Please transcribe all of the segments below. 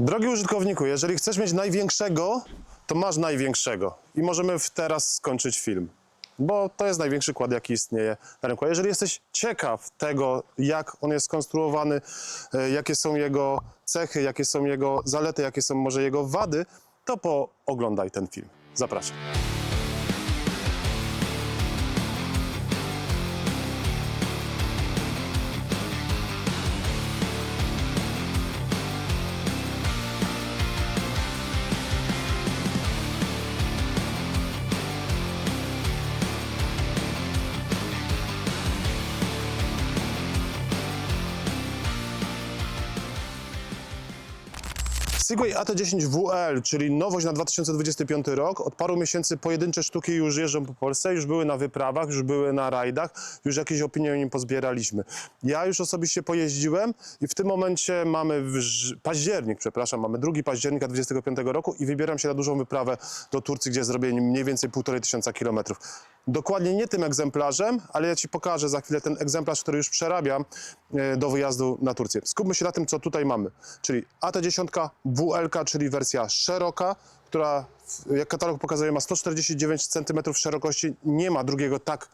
Drogi użytkowniku, jeżeli chcesz mieć największego, to masz największego. I możemy teraz skończyć film. Bo to jest największy kład, jaki istnieje na rynku. A jeżeli jesteś ciekaw tego, jak on jest skonstruowany, e, jakie są jego cechy, jakie są jego zalety, jakie są może jego wady, to pooglądaj ten film. Zapraszam. Segway AT10 WL, czyli nowość na 2025 rok. Od paru miesięcy pojedyncze sztuki już jeżdżą po Polsce, już były na wyprawach, już były na rajdach, już jakieś opinie o nim pozbieraliśmy. Ja już osobiście pojeździłem i w tym momencie mamy październik, przepraszam, mamy 2 października 2025 roku i wybieram się na dużą wyprawę do Turcji, gdzie zrobię mniej więcej półtorej tysiąca kilometrów. Dokładnie nie tym egzemplarzem, ale ja Ci pokażę za chwilę ten egzemplarz, który już przerabiam e, do wyjazdu na Turcję. Skupmy się na tym, co tutaj mamy, czyli AT10 WL, czyli wersja szeroka, która, jak katalog pokazuje, ma 149 cm szerokości. Nie ma drugiego tak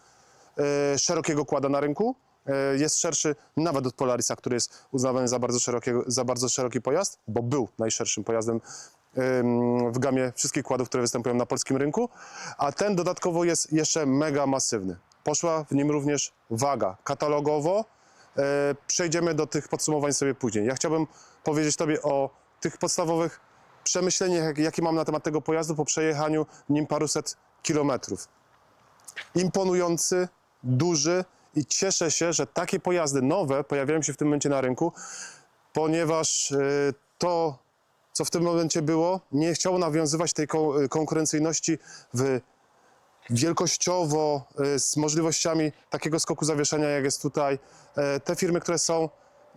e, szerokiego kłada na rynku. E, Jest szerszy nawet od Polarisa, który jest uznawany za bardzo, szerokiego, za bardzo szeroki pojazd, bo był najszerszym pojazdem em, w gamie wszystkich kładów, które występują na polskim rynku, a ten dodatkowo jest jeszcze mega masywny. Poszła w nim również waga. Katalogowo e, przejdziemy do tych podsumowań sobie później. Ja chciałbym powiedzieć Tobie o tych podstawowych przemyśleniach, jak- jakie mam na temat tego pojazdu po przejechaniu nim paruset kilometrów imponujący, duży i cieszę się, że takie pojazdy nowe pojawiają się w tym momencie na rynku, ponieważ y, to, co w tym momencie było, nie chciało nawiązywać tej y, konkurencyjności w wielkościowo, y, z możliwościami takiego skoku zawieszenia, jak jest tutaj. E, Te firmy, które są,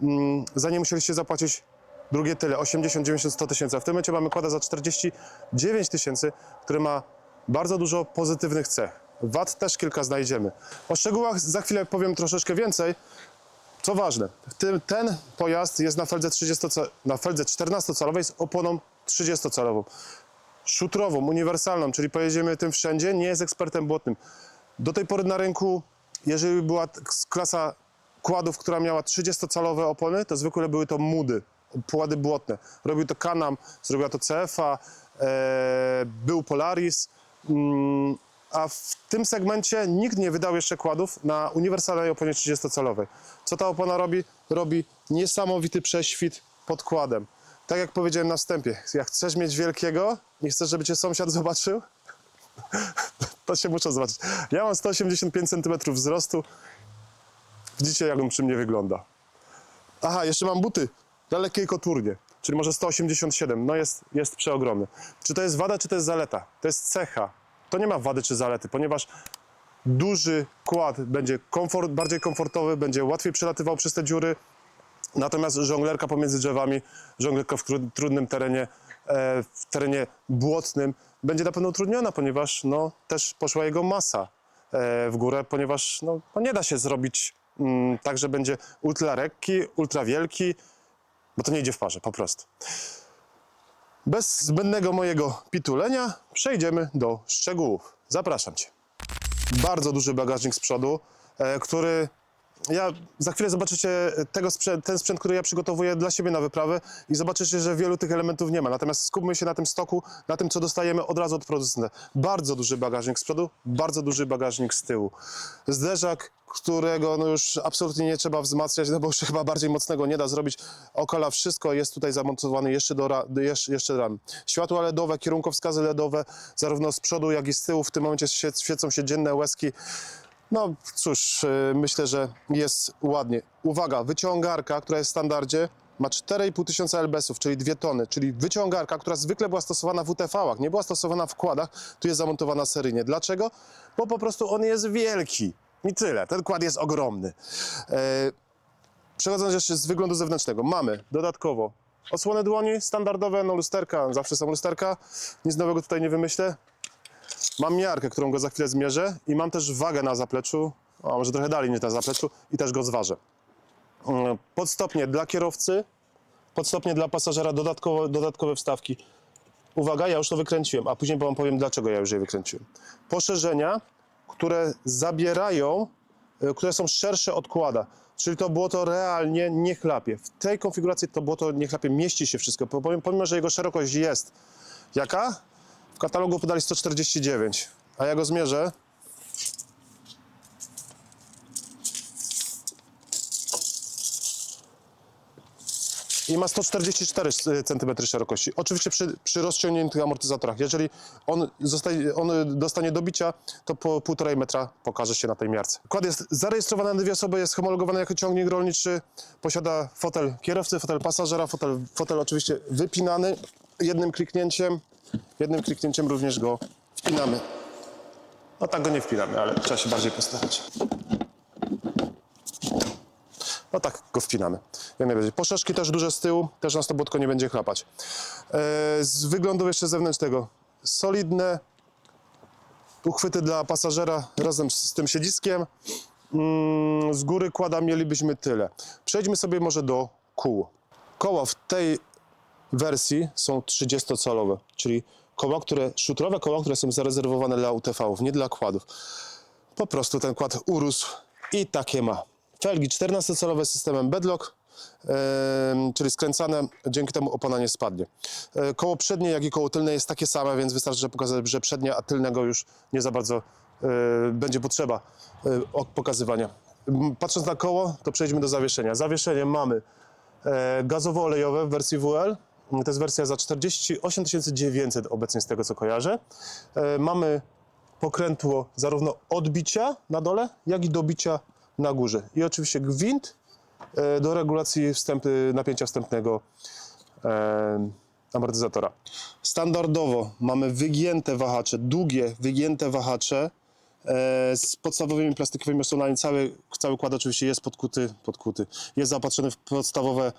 mm, za nie musieliście zapłacić drugie tyle, 80, 90, 100 tysięcy. A w tym momencie mamy kłada za 49 tysięcy, który ma bardzo dużo pozytywnych cech. Wad też kilka znajdziemy. O szczegółach za chwilę powiem troszeczkę więcej. Co ważne, ten pojazd jest na feldze, 30, na feldze 14-calowej z oponą 30-calową. Szutrową, uniwersalną, czyli pojedziemy tym wszędzie, nie jest ekspertem błotnym. Do tej pory na rynku, jeżeli była klasa kładów, która miała 30-calowe opony, to zwykle były to mudy, płady błotne. Robił to Canam, zrobiła to CFA, e, był Polaris, mm, a w tym segmencie nikt nie wydał jeszcze kładów na uniwersalnej oponie 30-calowej. Co ta opona robi? Robi niesamowity prześwit pod kładem. Tak jak powiedziałem na wstępie, jak chcesz mieć wielkiego, nie chcesz, żeby cię sąsiad zobaczył, to się muszę zobaczyć. Ja mam 185 cm wzrostu. Widzicie, jak on przy mnie wygląda. Aha, jeszcze mam buty na lekkiej koturnie, czyli może 187. No jest, jest przeogromny. Czy to jest wada, czy to jest zaleta? To jest cecha. To nie ma wady czy zalety, ponieważ duży kład będzie komfort, bardziej komfortowy, będzie łatwiej przelatywał przez te dziury. Natomiast żonglerka pomiędzy drzewami, żonglerka w tru- trudnym terenie, e, w terenie błotnym będzie na pewno utrudniona, ponieważ no, też poszła jego masa e, w górę, ponieważ no, no nie da się zrobić mm, tak, że będzie ultra lekki, ultra wielki, bo to nie idzie w parze, po prostu. Bez zbędnego mojego pitulenia przejdziemy do szczegółów. Zapraszam Cię. Bardzo duży bagażnik z przodu, e, który ja za chwilę zobaczycie tego sprzęt, ten sprzęt, który ja przygotowuję dla siebie na wyprawę i zobaczycie, że wielu tych elementów nie ma. Natomiast skupmy się na tym stoku, na tym, co dostajemy od razu od producenta. Bardzo duży bagażnik z przodu, bardzo duży bagażnik z tyłu. Zderzak, którego no już absolutnie nie trzeba wzmacniać, no bo już chyba bardziej mocnego nie da zrobić. Okala, wszystko jest tutaj zamontowane jeszcze do ra, jeszcze, jeszcze ram. Światła LEDowe, kierunkowskazy LEDowe, zarówno z przodu, jak i z tyłu. W tym momencie świe- świecą się dzienne łezki. No cóż, yy, myślę, że jest ładnie. Uwaga, wyciągarka, która jest w standardzie, ma 4,5 tysiąca LBS-ów, czyli 2 tony, czyli wyciągarka, która zwykle była stosowana w UTV-ach, nie była stosowana w kładach, tu jest zamontowana seryjnie. Dlaczego? Bo po prostu on jest wielki. I tyle. Ten kład jest ogromny. E, Przechodząc jeszcze z wyglądu zewnętrznego, mamy dodatkowo osłony dłoni, standardowe, no lusterka, zawsze są lusterka, nic nowego tutaj nie wymyślę. Mam miarkę, którą go za chwilę zmierzę i mam też wagę na zapleczu, a może trochę dalej niż na zapleczu i też go zważę. Mm, Podstopnie dla kierowcy, podstopnie dla pasażera, dodatkowo, dodatkowe wstawki. Uwaga, ja już to wykręciłem, a później wam powiem, dlaczego ja już je wykręciłem. Poszerzenia, które zabierają, y, które są szersze od kłada. Czyli to błoto realnie nie chlapie. W tej konfiguracji to błoto nie chlapie, mieści się wszystko. Pomimo że jego szerokość jest jaka? W katalogu podali 149, a ja go zmierzę. i ma 144 cm szerokości. Oczywiście przy, przy rozciągniętych amortyzatorach. Jeżeli on, zostaje, on dostanie dobicia, to po 1,5 metra pokaże się na tej miarce. Kład jest zarejestrowany na dwie osoby, jest homologowany jako ciągnik rolniczy, posiada fotel kierowcy, fotel pasażera, fotel, fotel oczywiście wypinany jednym kliknięciem. Jednym kliknięciem również go wpinamy. No tak go nie wpinamy, ale trzeba się bardziej postarać. No tak go wpinamy. Jak najbardziej. Poszeszki też duże z tyłu, też nas to błotko nie będzie chlapać. E, z wyglądu jeszcze zewnętrznego. Solidne uchwyty dla pasażera razem z tym siedziskiem. Mm, z góry kłada mielibyśmy tyle. Przejdźmy sobie może do kół. Koła w tej wersji są 30-calowe, czyli koła, które, szutrowe koła, które są zarezerwowane dla UTV-ów, nie dla kładów. Po prostu ten kład urósł i takie ma. Felgi 14-calowe z systemem bedlock, em, czyli skręcane, dzięki temu opona nie spadnie. E, koło przednie, jak i koło tylne jest takie same, więc wystarczy, że pokazać, że przednie, a tylnego już nie za bardzo e, będzie potrzeba ok- pokazywania. Patrząc na koło, to przejdźmy do zawieszenia. Zawieszenie mamy gazowo-olejowe w wersji WL. To jest wersja za 48 900 obecnie z tego co kojarzę. E, Mamy pokrętło zarówno odbicia na dole, jak i dobicia na górze. I oczywiście gwint e, do regulacji wstępy, napięcia wstępnego e, amortyzatora. Standardowo mamy wygięte wahacze, długie wygięte wahacze z podstawowymi plastikowymi osłonami. Cały, cały kład oczywiście jest podkuty, podkuty. Jest zaopatrzony w podstawowe mm,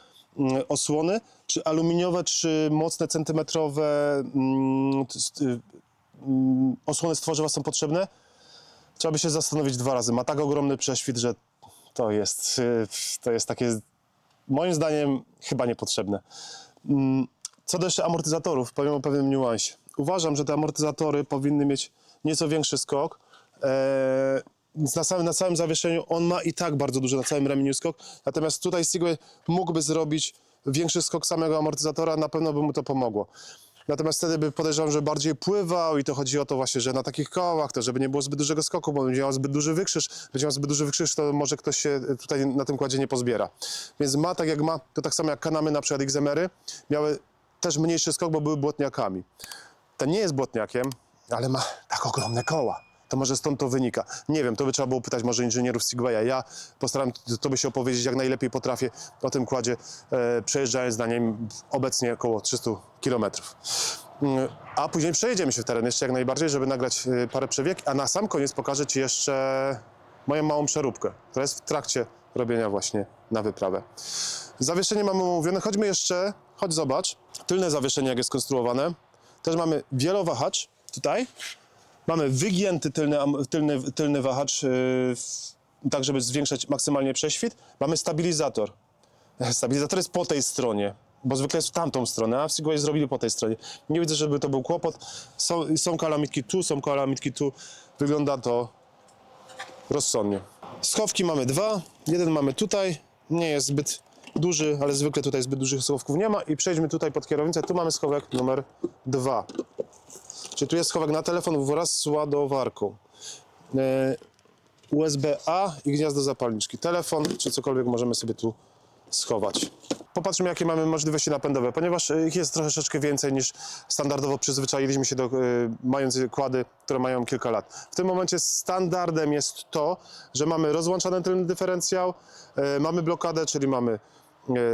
osłony, czy aluminiowe, czy mocne centymetrowe mm, y, mm, osłony z tworzywa są potrzebne. Trzeba by się zastanowić dwa razy. Ma tak ogromny prześwit, że to jest, y, to jest takie, moim zdaniem, chyba niepotrzebne. Mm, Co do jeszcze amortyzatorów, powiem o pewnym niuansie. Uważam, że te amortyzatory powinny mieć nieco większy skok. Eee, na, samym, na całym zawieszeniu on ma i tak bardzo duży na całym ramieniu skok, natomiast tutaj Sigway mógłby zrobić większy skok samego amortyzatora, na pewno by mu to pomogło. Natomiast wtedy by podejrzewam, że bardziej pływał i to chodzi o to właśnie, że na takich kołach, to żeby nie było zbyt dużego skoku, bo będzie miał zbyt duży wykrzyż, będzie miał zbyt duży wykrzyż, to może ktoś się tutaj na tym kładzie nie pozbiera. Więc ma tak jak ma, to tak samo jak kanamy na przykład XMR-y, miały też mniejszy skok, bo były błotniakami. Ten nie jest błotniakiem, ale ma tak ogromne koła. To może stąd to wynika. Nie wiem, to by trzeba było pytać może inżynierów Sigwaya. Ja postaram to by się opowiedzieć jak najlepiej potrafię o tym kładzie, e, przejeżdżając na nim obecnie około 300 km. A później przejedziemy się w teren jeszcze jak najbardziej, żeby nagrać e, parę przebieg, a na sam koniec pokażę Ci jeszcze moją małą przeróbkę, która jest w trakcie robienia właśnie na wyprawę. Zawieszenie mamy omówione. Chodźmy jeszcze, chodź zobacz. Tylne zawieszenie, jak jest skonstruowane. Też mamy wielowahacz tutaj. Mamy wygięty tylny, tylny, tylny wahacz, w- tak żeby zwiększać maksymalnie prześwit. Mamy stabilizator. Stabilizator jest po tej stronie, bo zwykle jest w tamtą stronę, a w Sigway zrobili po tej stronie. Nie widzę, żeby to był kłopot. Są, są kalamitki tu, są kalamitki tu. Wygląda to rozsądnie. Schowki mamy dwa, jeden mamy tutaj, nie jest zbyt duży, ale zwykle tutaj zbyt dużych schowków nie ma i przejdźmy tutaj pod kierownicę, tu mamy schowek numer dwa. Czyli tu jest schowek na telefon wraz z ładowarką. E, USB-A i gniazdo zapalniczki. Telefon czy cokolwiek możemy sobie tu schować. Popatrzmy, jakie mamy możliwości napędowe, ponieważ e, ich jest troszeczkę więcej niż standardowo przyzwyczailiśmy się do, e, mając kłady, które mają kilka lat. W tym momencie standardem jest to, że mamy rozłączany tylny dyferencjał, e, mamy blokadę, czyli mamy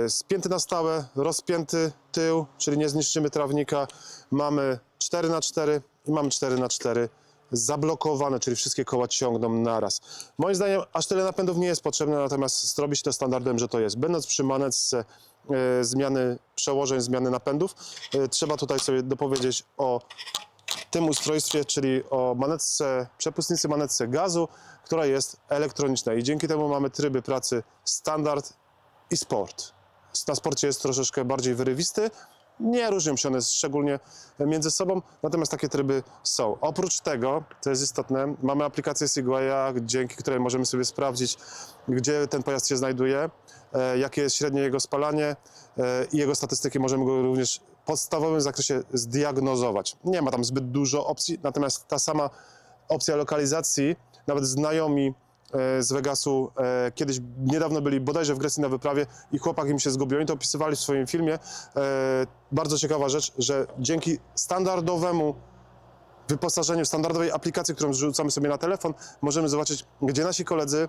e, spięty na stałe, rozpięty tył, czyli nie zniszczymy trawnika, mamy 4x4 i mamy 4x4 zablokowane, czyli wszystkie koła ciągną naraz. Moim zdaniem aż tyle napędów nie jest potrzebne, natomiast zrobi się to standardem, że to jest. Będąc przy manetce e, zmiany przełożeń, zmiany napędów, e, trzeba tutaj sobie dopowiedzieć o tym ustrojstwie, czyli o manetce, przepustnicy manetce gazu, która jest elektroniczna i dzięki temu mamy tryby pracy standard i sport. na sporcie jest troszeczkę bardziej wyrywisty. Nie różnią się one szczególnie między sobą, natomiast takie tryby są. Oprócz tego, co jest istotne, mamy aplikację Segwaya, dzięki której możemy sobie sprawdzić, gdzie ten pojazd się znajduje, e, jakie jest średnie jego spalanie e, i jego statystyki możemy go również w podstawowym zakresie zdiagnozować. Nie ma tam zbyt dużo opcji, natomiast ta sama opcja lokalizacji, nawet znajomi e, z Vegasu e, kiedyś niedawno byli bodajże w Grecji na wyprawie i chłopak im się zgubił. Oni to opisywali w swoim filmie. E, Bardzo ciekawa rzecz, że dzięki standardowemu wyposażeniu, standardowej aplikacji, którą rzucamy sobie na telefon, możemy zobaczyć, gdzie nasi koledzy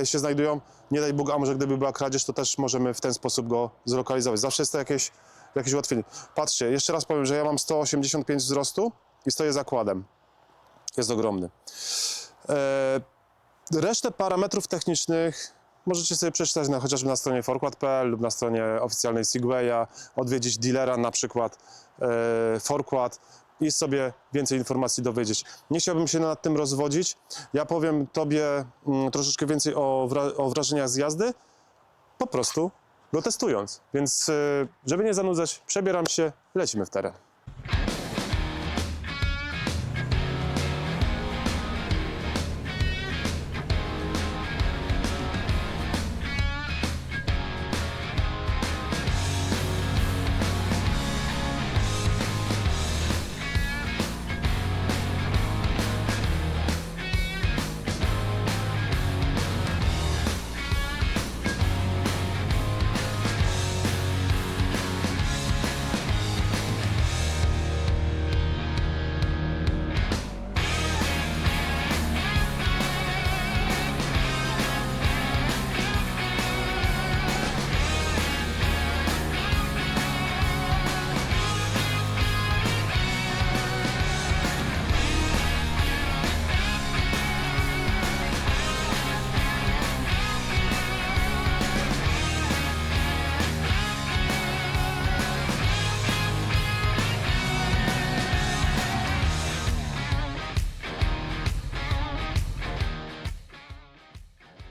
e, się znajdują. Nie daj Bóg, a może gdyby była kradzież, to też możemy w ten sposób go zlokalizować. Zawsze jest to jakieś, jakieś ułatwienie. Patrzcie, jeszcze raz powiem, że ja mam 185 wzrostu i stoję zakładem. Jest ogromny. E, Resztę parametrów technicznych możecie sobie przeczytać na, chociażby na stronie forkład.pl lub na stronie oficjalnej Segwaya, odwiedzić dealera na przykład e, Forkład i sobie więcej informacji dowiedzieć. Nie chciałbym się nad tym rozwodzić. Ja powiem Tobie mm, troszeczkę więcej o, wra- o wrażeniach z jazdy, po prostu go testując. Więc, e, żeby nie zanudzać, przebieram się, lecimy w teren.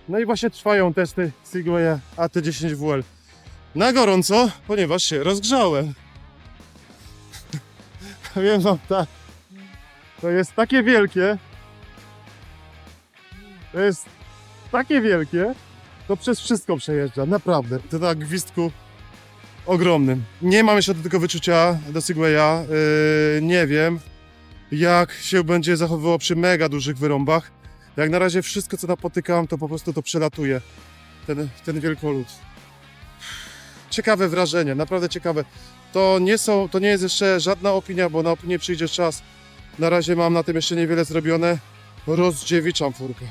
No i właśnie trwają testy Segwaya AT10WL. Na gorąco, ponieważ się rozgrzałem. Wiem wam tak. To jest takie wielkie. To jest takie wielkie. To przez wszystko przejeżdża, naprawdę. To na gwizdku ogromnym. Nie mam jeszcze do tego wyczucia do Segwaya. Yy, nie wiem, jak się będzie zachowywało przy mega dużych wyrąbach. Jak na razie wszystko, co napotykam, to po prostu to przelatuje. Ten, ten wielkolud. Ciekawe wrażenie, naprawdę ciekawe. To nie, są, to nie jest jeszcze żadna opinia, bo na opinię przyjdzie czas. Na razie mam na tym jeszcze niewiele zrobione. Rozdziewiczam furkę.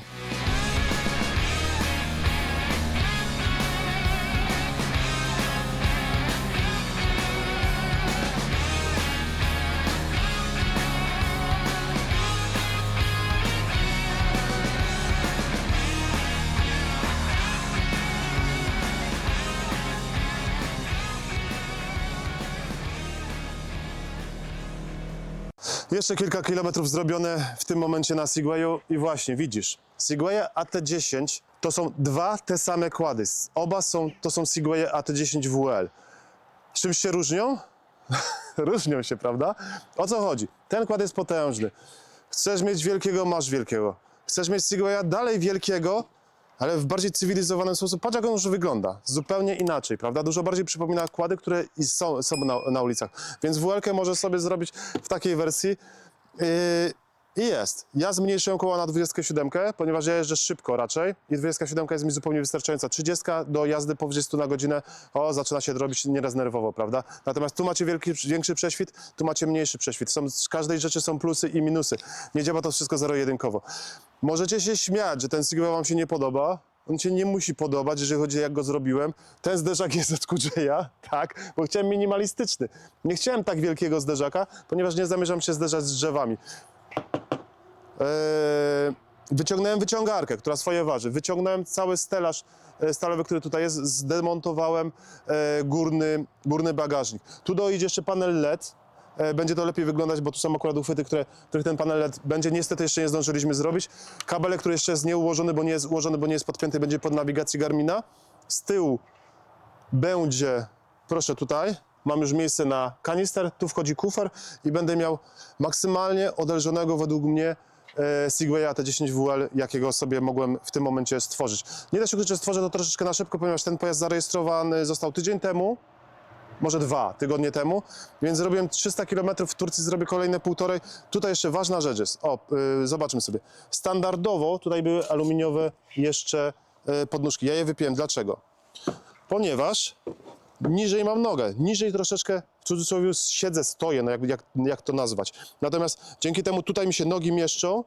Jeszcze kilka kilometrów zrobione w tym momencie na Segwayu i właśnie widzisz, Segwaya AT10 to są dwa te same kłady. Oba są, to są Segwaye AT10 WL. Czym się różnią? różnią się, prawda? O co chodzi? Ten kład jest potężny. Chcesz mieć wielkiego, masz wielkiego. Chcesz mieć Segwaya dalej wielkiego, ale w bardziej cywilizowany sposób. Patrz, jak on już wygląda. Zupełnie inaczej, prawda? Dużo bardziej przypomina kłady, które są, są na, na ulicach. Więc WL-kę może sobie zrobić w takiej wersji. Yy, I jest. Ja zmniejszyłem koła na 27, ponieważ ja jeżdżę szybko raczej i 27 jest mi zupełnie wystarczająca. 30 do jazdy powyżej 100 na godzinę, o, zaczyna się robić nieraz nerwowo, prawda? Natomiast tu macie wielki, większy prześwit, tu macie mniejszy prześwit. Są, z każdej rzeczy są plusy i minusy. Nie działa to wszystko zero-jedynkowo. Możecie się śmiać, że ten Sigma wam się nie podoba. On się nie musi podobać, jeżeli chodzi o jak go zrobiłem. Ten zderzak jest od Kudzieja, tak, bo chciałem minimalistyczny. Nie chciałem tak wielkiego zderzaka, ponieważ nie zamierzam się zderzać z drzewami. Eee, wyciągnąłem wyciągarkę, która swoje waży. Wyciągnąłem cały stelaż e, stalowy, który tutaj jest. Zdemontowałem e, górny, górny bagażnik. Tu dojdzie jeszcze panel LED. E, Będzie to lepiej wyglądać, bo tu są akurat uchwyty, które, których ten panel LED będzie. Niestety jeszcze nie zdążyliśmy zrobić. Kabelek, który jeszcze jest nieułożony, bo nie jest ułożony, bo nie jest podpięty, będzie pod nawigacji Garmina. Z tyłu będzie, proszę tutaj, mam już miejsce na kanister, tu wchodzi kufer i będę miał maksymalnie odelżonego według mnie Segwaya T10WL, jakiego sobie mogłem w tym momencie stworzyć. Nie da się ukryć, że stworzę to troszeczkę na szybko, ponieważ ten pojazd zarejestrowany został tydzień temu, może dwa tygodnie temu, więc zrobiłem 300 km, w Turcji zrobię kolejne półtorej. Tutaj jeszcze ważna rzecz jest, o, y, zobaczmy sobie. Standardowo tutaj były aluminiowe jeszcze y, podnóżki. Ja je wypiłem. Dlaczego? Ponieważ niżej mam nogę, niżej troszeczkę cudzysłowie siedzę, stoję, no jak, jak, jak to nazwać. Natomiast dzięki temu tutaj mi się nogi mieszczą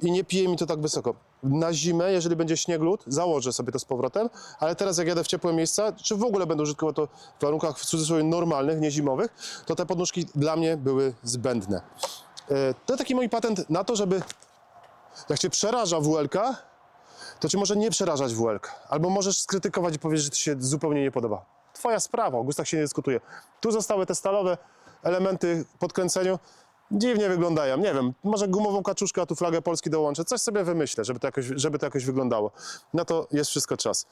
i nie pije mi to tak wysoko. Na zimę, jeżeli będzie śnieg lód, założę sobie to z powrotem, ale teraz jak jadę w ciepłe miejsca, czy w ogóle będę użytkował to w warunkach w cudzysłowie normalnych, nie zimowych, to te podnóżki dla mnie były zbędne. E, To taki mój patent na to, żeby jak cię przeraża WLK, to czy może nie przerażać WLK? Albo możesz skrytykować i powiedzieć, że to się zupełnie nie podoba. Twoja sprawa, o gustach się nie dyskutuje. Tu zostały te stalowe elementy pod kręceniu. Dziwnie wyglądają, nie wiem, może gumową kaczuszkę, a tu flagę Polski dołączę. Coś sobie wymyślę, żeby to jakoś, żeby to jakoś wyglądało. Na to jest wszystko czas.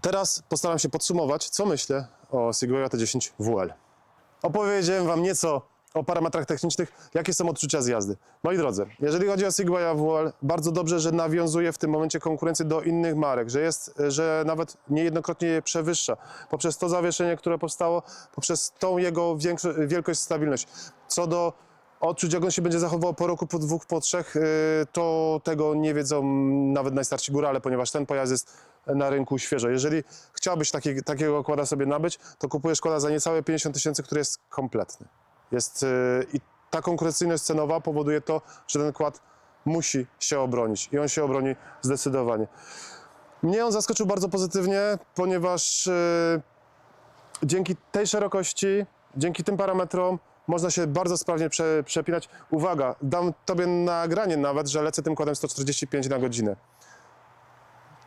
Teraz postaram się podsumować, co myślę o Segwaya T10 WL. Opowiedziałem Wam nieco o parametrach technicznych, jakie są odczucia z jazdy. Moi drodzy, jeżeli chodzi o Segwaya WL, bardzo dobrze, że nawiązuje w tym momencie konkurencję do innych marek, że jest, że nawet niejednokrotnie je przewyższa poprzez to zawieszenie, które powstało, poprzez tą jego wielkość, stabilność. Co do odczuć, jak on się będzie zachowywał po roku, po dwóch, po trzech, yy, to tego nie wiedzą nawet najstarsi górale, ponieważ ten pojazd jest na rynku świeżo. Jeżeli chciałbyś taki, takiego kłada sobie nabyć, to kupujesz kłada za niecałe 50 tysięcy, który jest kompletny. Jest, yy, I ta konkurencyjność cenowa powoduje to, że ten kład musi się obronić i on się obroni zdecydowanie. Mnie on zaskoczył bardzo pozytywnie, ponieważ yy, dzięki tej szerokości, dzięki tym parametrom można się bardzo sprawnie prze, przepinać. Uwaga, dam tobie nagranie nawet, że lecę tym kładem 145 na godzinę.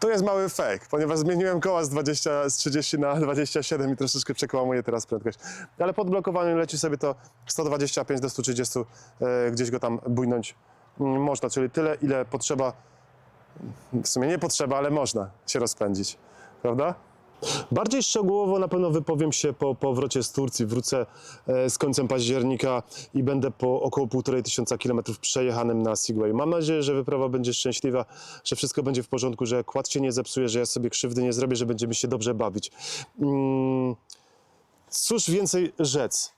To jest mały fake, ponieważ zmieniłem koła z, 20, z 30 na 27 i troszeczkę przekołamuję teraz prędkość. Ale pod blokowaniem leci sobie to 125 do 130, e, gdzieś go tam bujnąć mm, można, czyli tyle, ile potrzeba, w sumie nie potrzeba, ale można się rozpędzić, prawda? Bardziej szczegółowo na pewno wypowiem się po powrocie z Turcji. Wrócę e, z końcem października i będę po około półtorej tysiąca kilometrów przejechanym na Segway. Mam nadzieję, że wyprawa będzie szczęśliwa, że wszystko będzie w porządku, że kład się nie zepsuje, że ja sobie krzywdy nie zrobię, że będziemy się dobrze bawić. Mm, cóż więcej rzec?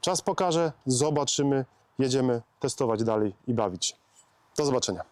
Czas pokaże, zobaczymy, jedziemy testować dalej i bawić. Do zobaczenia.